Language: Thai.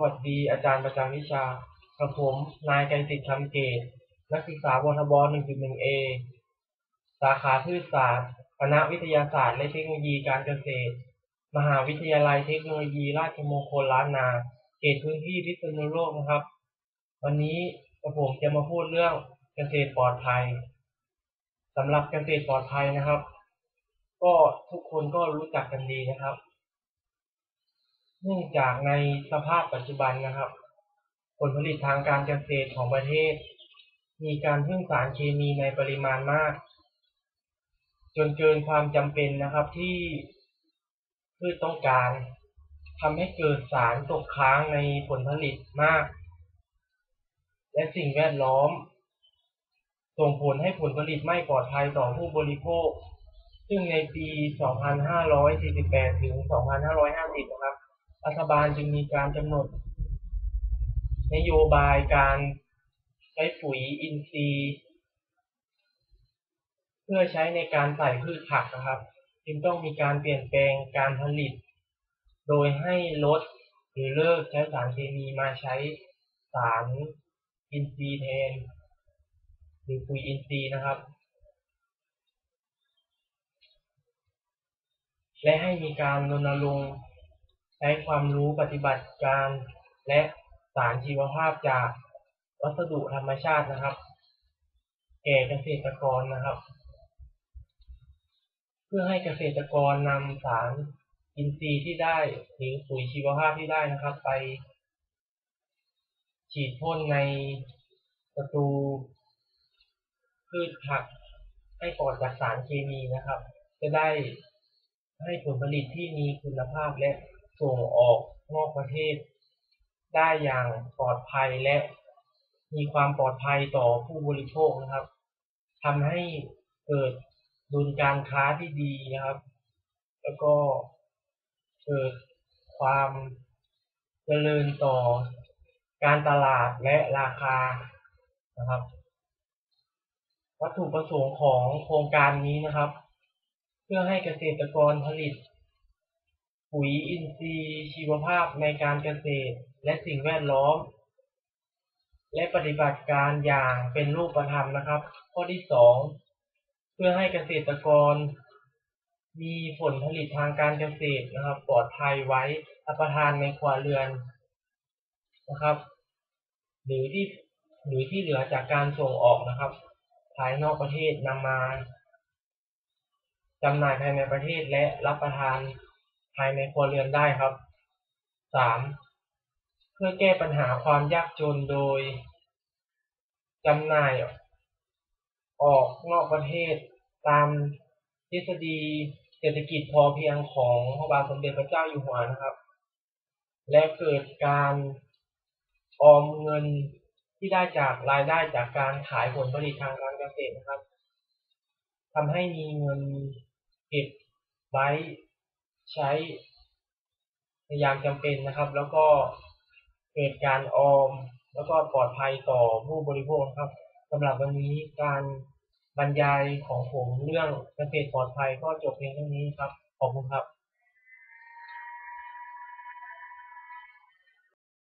วัสดีอาจารย์ประจำวิชากับผม นายไกรสิทธิ์คำเกต นักศึกษาวทบ 1.1a สาขาพืชศาสตร์ คณะวิทยาศาสตร์และเทคโนโลยีการเกษตร มหาวิทยาลัยเทคโนโลยีราชมงคลล้านนา เขตพื้นที่พิษณุโลกนะครับ วันนี้กับผมจะมาพูดเรื่องเกษตรปลอดภัยสำหรับเกษตรปลอดภัยนะครับ ก็ทุกคนก็รู้จักกันดีนะครับ เนื่องจากในสภาพปัจจุบันนะครับ ผลผลิตทางการเกษตรของประเทศ มีการพึ่งสารเคมีในปริมาณมาก จนเกินความจำเป็นนะครับที่พืชต้องการทำให้เกิดสารตกค้างในผลผลิตมาก และสิ่งแวดล้อม ส่งผลให้ผลผลิตไม่ปลอดภัยต่อผู้บริโภค ซึ่งในปี 2548 ถึง 2550 นะครับ รัฐบาลจึงมีการกำหนดนโยบายการใช้ปุ๋ยอินทรีย์ เพื่อใช้ในการใส่พืชผักนะครับ จึงต้องมีการเปลี่ยนแปลงการผลิต โดยให้ลดหรือเลิกใช้สารเคมีมาใช้สารอินทรีย์แทน หรือปุ๋ยอินทรีย์นะครับ และให้มีการรณรงค์ ช้ความรู้ปฏิบัติการ และสารชีวภาพจากวัสดุธรรมชาตินะครับ แก่เกษตรกรนะครับ เพื่อให้เกษตรกรนำสารอินทรีย์ที่ได้หรือปุ๋ยชีวภาพที่ได้นะครับ ไป ฉีดพ่นในศัตรูพืชผักให้ปลอดจากสารเคมีนะครับ จะได้ให้ผลผลิตที่มีคุณภาพและ ส่งออกนอกประเทศ ได้อย่างปลอดภัยและมีความปลอดภัยต่อผู้บริโภคนะครับทำให้เกิดดุลการค้าที่ดีนะครับ แล้วก็เกิดความเจริญต่อการตลาดและราคานะครับ วัตถุประสงค์ของโครงการนี้นะครับ เพื่อให้เกษตรกรผลิต ปุ๋ยอินทรีย์ชีวภาพในการเกษตรและสิ่งแวดล้อม และปฏิบัติการอย่างเป็นรูปธรรมนะครับ ข้อที่สองเพื่อให้เกษตรกร มีผลผลิตทางการเกษตรนะครับ ปลอดภัยไว้รับประทานในครัวเรือนนะครับ หรือที่หรือที่เหลือจากการส่งออกนะครับ ภายนอกประเทศนำมาจำหน่ายภายในประเทศและรับประทาน ภายในครัวเรือนได้ครับสามเพื่อแก้ปัญหาความยากจนโดยจำหน่ายออกนอกประเทศตามทฤษฎีเศรษฐกิจพอเพียงของพระบาทสมเด็จพระเจ้าอยู่หัวนะครับ และเกิดการออมเงินที่ได้จากรายได้จากการขายผลผลิตทางการเกษตรนะครับทำให้มีเงินเก็บไว้ ใช้ในยามจำเป็นนะครับ แล้วก็เกิดการออม แล้วก็ปลอดภัยต่อผู้บริโภคครับสำหรับวันนี้การบรรยายของผมเรื่องเกษตรปลอดภัยก็จบเพียงเท่านี้ครับ ขอบคุณครับ